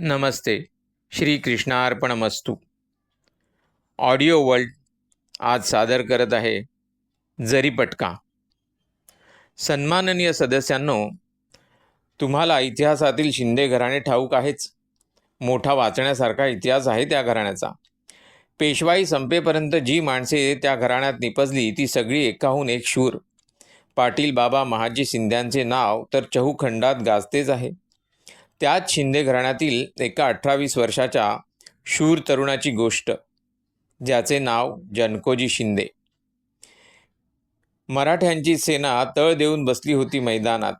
नमस्ते Shri कृष्णार्पणमस्तू. Audio world आज सादर करत आहे जरी पटका. सन्माननीय सदस्यांनो तुम्हाला इतिहासातील शिंदे घराणे ठाऊक आहेच. मोठा वाचण्यासारखा इतिहास आहे त्या घराण्याचा. पेशवाई संपेपर्यंत जी माणसे त्या घराण्यात निपजली ती सगळी एकाहून एक शूर. पाटील बाबा महाजी शिंद्यांचे नाव तर चहूखंडात गाजतेच आहे. त्याच शिंदे घराण्यातील एका अठरावीस वर्षाच्या शूर तरुणाची गोष्ट ज्याचे नाव जनकोजी शिंदे. मराठ्यांची सेना तळ देऊन बसली होती मैदानात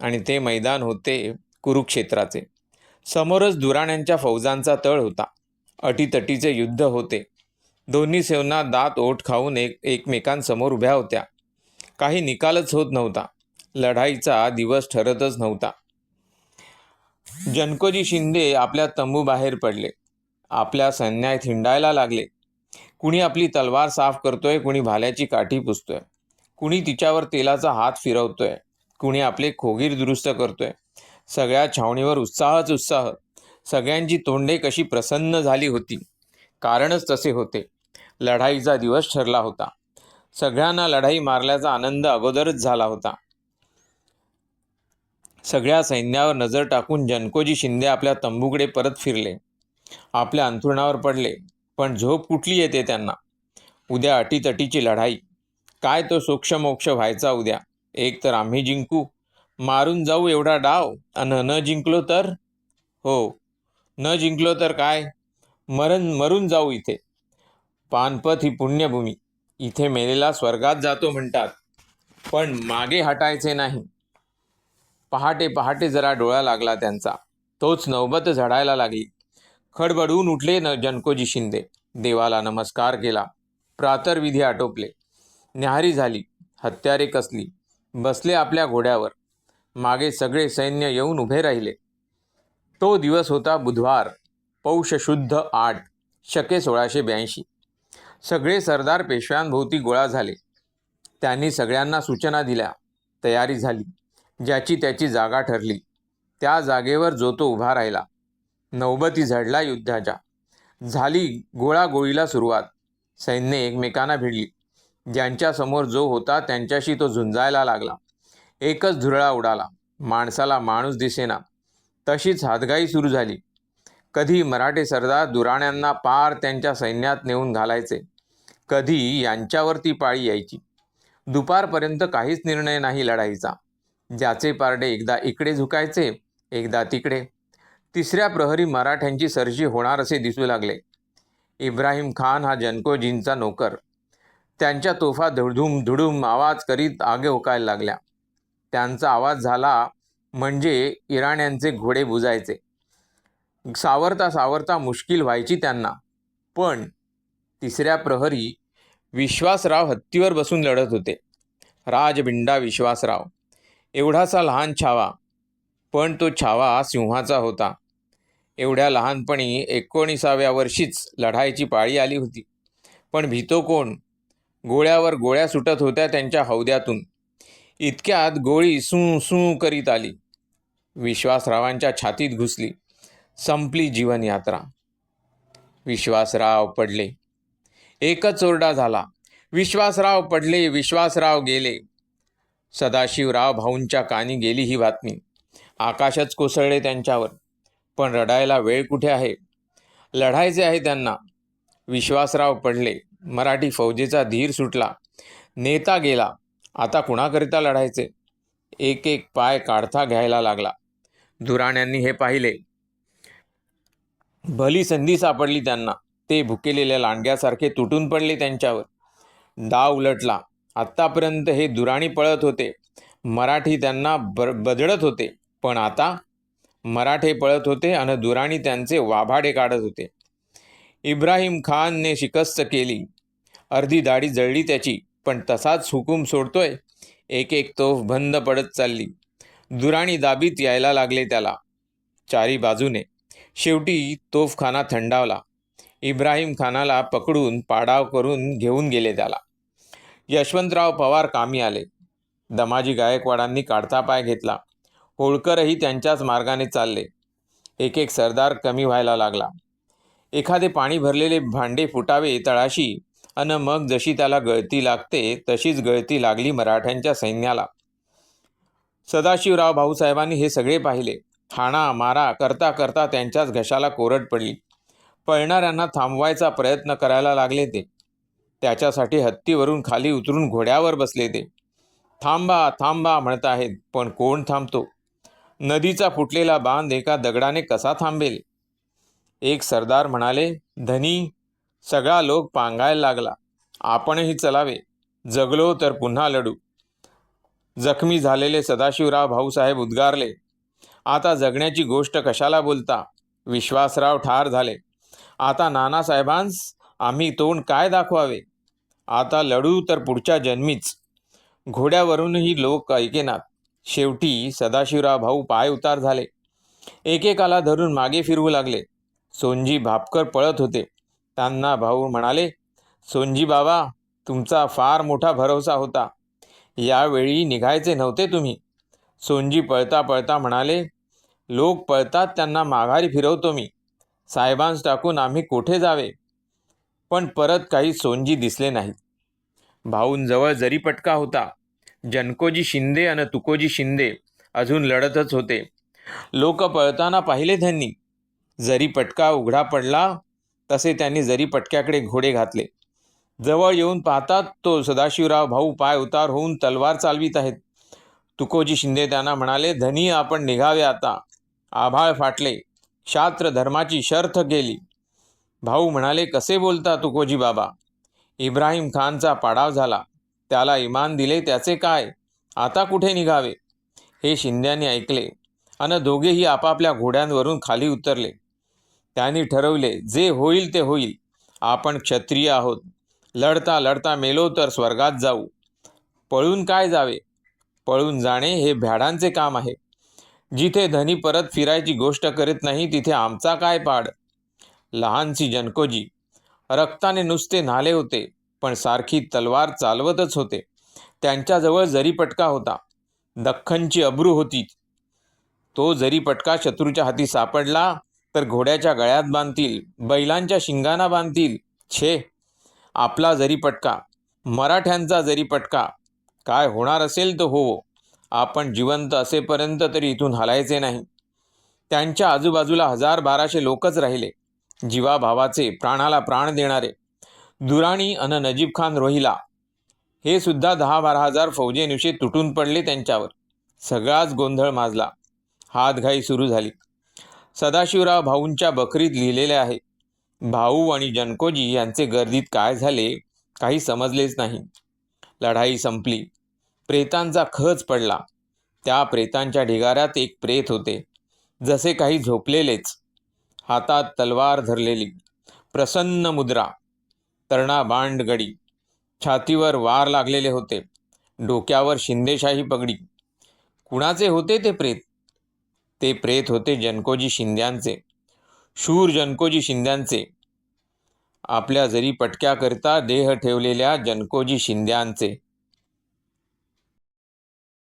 आणि ते मैदान होते कुरुक्षेत्राचे. समोरच दुराण्यांच्या फौजांचा तळ होता. अटीतटीचे युद्ध होते. दोन्ही सेना दात ओठ खाऊन एक एकमेकांसमोर उभ्या होत्या. काही निकालच होत नव्हता. लढाईचा दिवस ठरतच नव्हता. जनकोजी शिंदे आपल्या तंबूबाहेर पडले. आपल्या सैन्याय हिंडायला लागले. कुणी आपली तलवार साफ करतोय कुणी भाल्याची काठी पुसतोय. कुणी तिच्यावर तेलाचा हात फिरवतोय. कुणी आपले खोगीर दुरुस्त करतोय. सगळ्या छावणीवर उत्साहच उत्साह. सगळ्यांची तोंडे कशी प्रसन्न झाली होती. कारणच तसे होते. लढाईचा दिवस ठरला होता. सगळ्यांना लढाई मारल्याचा आनंद अगोदरच झाला होता. सगळ्या सैन्यावर नजर टाकून जनकोजी शिंदे आपल्या तंबूकडे परत फिरले. आपल्या अंथरुणावर पडले पण झोप कुठली येते त्यांना? उद्या अटीतटीची लढाई. काय तो सोक्षमोक्ष व्हायचा उद्या? एक तर आम्ही जिंकू. मारून जाऊ एवढा डाव. अन न जिंकलो तर? हो. न जिंकलो तर काय? मरण मरून जाऊ इथे. पानपथ ही पुण्यभूमी. इथे मेलेला स्वर्गात जातो म्हणतात. पण मागे हटायचे नाही. पहाटे पहाटे जरा डोळा लागला त्यांचा. तोच नौबत झडायला लागली. खडबडून उठले न जनकोजी शिंदे. देवाला नमस्कार केला. प्रातर्विधी आटोपले. न्याहारी झाली. हत्यारे कसली. बसले आपल्या घोड्यावर. मागे सगळे सैन्य येऊन उभे राहिले. तो दिवस होता बुधवार. पौष शुद्ध आठ. शके सोळाशे ब्याऐंशी. सगळे सरदार पेशव्यांभोवती गोळा झाले. त्यांनी सगळ्यांना सूचना दिल्या. तयारी झाली. ज्याची त्याची जागा ठरली. त्या जागेवर जो तो उभा राहिला. नौबती झडला युद्धाच्या. झाली गोळागोळीला सुरुवात. सैन्य एकमेकांना भिडली. ज्यांच्यासमोर जो होता त्यांच्याशी तो झुंजायला लागला. एकच धुरळा उडाला. माणसाला माणूस दिसेना. तशीच हातगाई सुरू झाली. कधी मराठे सरदार दुराण्यांना पार त्यांच्या सैन्यात नेऊन घालायचे. कधी यांच्यावरती पाळी यायची. दुपारपर्यंत काहीच निर्णय नाही लढाईचा ज्याचे पारडे एकदा इकडे झुकायचे एकदा तिकडे. तिसऱ्या प्रहरी मराठ्यांची सरशी होणार असे दिसू लागले. इब्राहिम खान हा जनकोजींचा नोकर. त्यांच्या तोफा धुडधुम धुडूम आवाज करीत आगे ओकायला लागल्या. त्यांचा आवाज झाला म्हणजे इराण्यांचे घोडे बुजायचे. सावरता सावरता मुश्किल व्हायची त्यांना. पण तिसऱ्या प्रहरी विश्वासराव हत्तीवर बसून लढत होते. राजबिंडा विश्वासराव. एवढासा लहान छावा. पण तो छावा सिंहाचा होता. एवढ्या लहानपणी एकोणीसाव्या वर्षीच लढाईची पाळी आली होती. पण भीतो कोण? गोळ्यावर गोळ्या सुटत होत्या त्यांच्या हौद्यातून. इतक्यात गोळी सू सू करीत आली. विश्वासरावांच्या छातीत घुसली. संपली जीवनयात्रा. विश्वासराव पडले. एकच ओरडा झाला. विश्वासराव पडले विश्वासराव गेले. सदाशिवराव भाऊंच्या कानी गेली ही बातमी. आकाशच कोसळले त्यांच्यावर. पण रडायला वेळ कुठे आहे? लढायचे आहे त्यांना. विश्वासराव पडले. मराठी फौजेचा धीर सुटला. नेता गेला. आता कुणाकरिता लढायचे? एक एक पाय काढता घ्यायला लागला. दुराण्यांनी हे पाहिले. भली संधी सापडली त्यांना. ते भुकेलेल्या लांडग्यासारखे तुटून पडले त्यांच्यावर. डाव उलटला. आत्तापर्यंत हे दुराणी पळत होते. मराठी त्यांना ब बदळत होते. पण आता मराठे पळत होते आणि दुराणी त्यांचे वाभाडे काढत होते. इब्राहिम खानने शिकस्त केली. अर्धी दाढी जळली त्याची पण तसाच हुकूम सोडतोय. एक एक तोफ बंद पडत चालली. दुराणी दाबीत यायला लागले त्याला. चारी बाजूने. शेवटी तोफखाना थंडावला. इब्राहिम खानाला पकडून पाडाव करून घेऊन गेले त्याला. यशवंतराव पवार कामी आले. दमाजी गायकवाडांनी काढता पाय घेतला. होळकरही त्यांच्याच मार्गाने चालले. एक एक सरदार कमी व्हायला लागला. एखादे पाणी भरलेले भांडे फुटावे तळाशी अन मग जशी त्याला गळती लागते तशीच गळती लागली मराठ्यांच्या सैन्याला. सदाशिवराव भाऊसाहेबांनी हे सगळे पाहिले. हाणा मारा करता करता त्यांच्याच घशाला कोरड पडली. पळणाऱ्यांना थांबवायचा प्रयत्न करायला लागले ते. त्याच्यासाठी हत्तीवरून खाली उतरून घोड्यावर बसले ते. थांबा थांबा म्हणत आहेत पण कोण थांबतो? नदीचा फुटलेला बांध एका दगडाने कसा थांबेल? एक सरदार म्हणाले धनी सगळा लोक पांगायला लागला. आपणही चलावे. जगलो तर पुन्हा लढू. जखमी झालेले सदाशिवराव भाऊसाहेब उद्गारले आता जगण्याची गोष्ट कशाला बोलता? विश्वासराव ठार झाले. आता नानासाहेबांस आम्ही तोंड काय दाखवावे? आता लढू तर पुढच्या जन्मीच. घोड्यावरूनही लोक ऐकेनात. शेवटी सदाशिवराव भाऊ पाय उतार झाले. एकेकाला धरून मागे फिरवू लागले. सोनजी भापकर पळत होते. त्यांना भाऊ म्हणाले सोनजी बाबा तुमचा फार मोठा भरोसा होता. यावेळी निघायचे नव्हते तुम्ही. सोनजी पळता पळता म्हणाले लोक पळतात त्यांना माघारी फिरवतो मी. साहेबांस टाकून आम्ही कोठे जावे? पण परत काही सोनजी दिसले नाहीत. भाऊंजवळ जरी पटका होता जनकोजी शिंदे आणि तुकोजी शिंदे अजून लढतच होते. लोक पळताना पाहिले त्यांनी. जरी पटका उघडा पडला तसे त्यांनी जरी पटक्याकडे घोडे घातले. जवळ येऊन पाहतात तो सदाशिवराव भाऊ पाय उतार होऊन तलवार चालवीत आहेत. तुकोजी शिंदे त्यांना म्हणाले धनी आपण निघावे आता. आभाळ फाटले. शास्त्र धर्माची शर्थ गेली भाऊ म्हणाले कसे बोलता तुकोजी बाबा? इब्राहिम खानचा पाडाव झाला. त्याला इमान दिले त्याचे काय? आता कुठे निघावे? हे शिंद्यांनी ऐकले अन दोघेही आपापल्या घोड्यांवरून खाली उतरले. त्यांनी ठरवले जे होईल ते होईल. आपण क्षत्रिय आहोत. लढता लढता मेलो तर स्वर्गात जाऊ. पळून काय जावे? पळून जाणे हे भ्याडांचे काम आहे. जिथे धनी परत फिरायची गोष्ट करीत नाही तिथे आमचा काय पाड? लहानशी जनकोजी. रक्ताने नुसते न्हाले होते पण सारखी तलवार चालवतच होते. त्यांच्याजवळ जरीपटका होता दख्खनची अब्रू होती. तो जरीपटका शत्रूच्या हाती सापडला तर घोड्याच्या गळ्यात बांधतील बैलांच्या शिंगांना बांधतील. छे! आपला जरीपटका मराठ्यांचा जरीपटका काय होणार असेल तर हो आपण जिवंत असेपर्यंत तरी इथून हलायचे नाही. त्यांच्या आजूबाजूला हजार बाराशे लोकच राहिले. जीवाभावाचे प्राणाला प्राण देणारे दुराणी अन नजीब खान रोहिला. हे सुद्धा दहा बारा हजार फौजेनुशी तुटून पडले त्यांच्यावर. सगळाच गोंधळ माजला. हातघाई सुरू झाली. सदाशिवराव भाऊंच्या बकरीत लिहिलेले आहे भाऊ आणि जनकोजी यांचे गर्दीत काय झाले काही समजलेच नाही. लढाई संपली. प्रेतांचा खच पडला. त्या प्रेतांच्या ढिगाऱ्यात एक प्रेत होते. जसे काही झोपलेलेच. हातात तलवार धरलेली. प्रसन्न मुद्रा तरणा बांड गडी छातीवर वार लागलेले होते. डोक्यावर शिंदेशाही पगडी. कुणाचे होते ते प्रेत? ते प्रेत होते जनकोजी शिंद्यांचे. शूर जनकोजी शिंद्यांचे. आपल्या जरी पटक्याकरिता देह ठेवलेल्या जनकोजी शिंद्यांचे.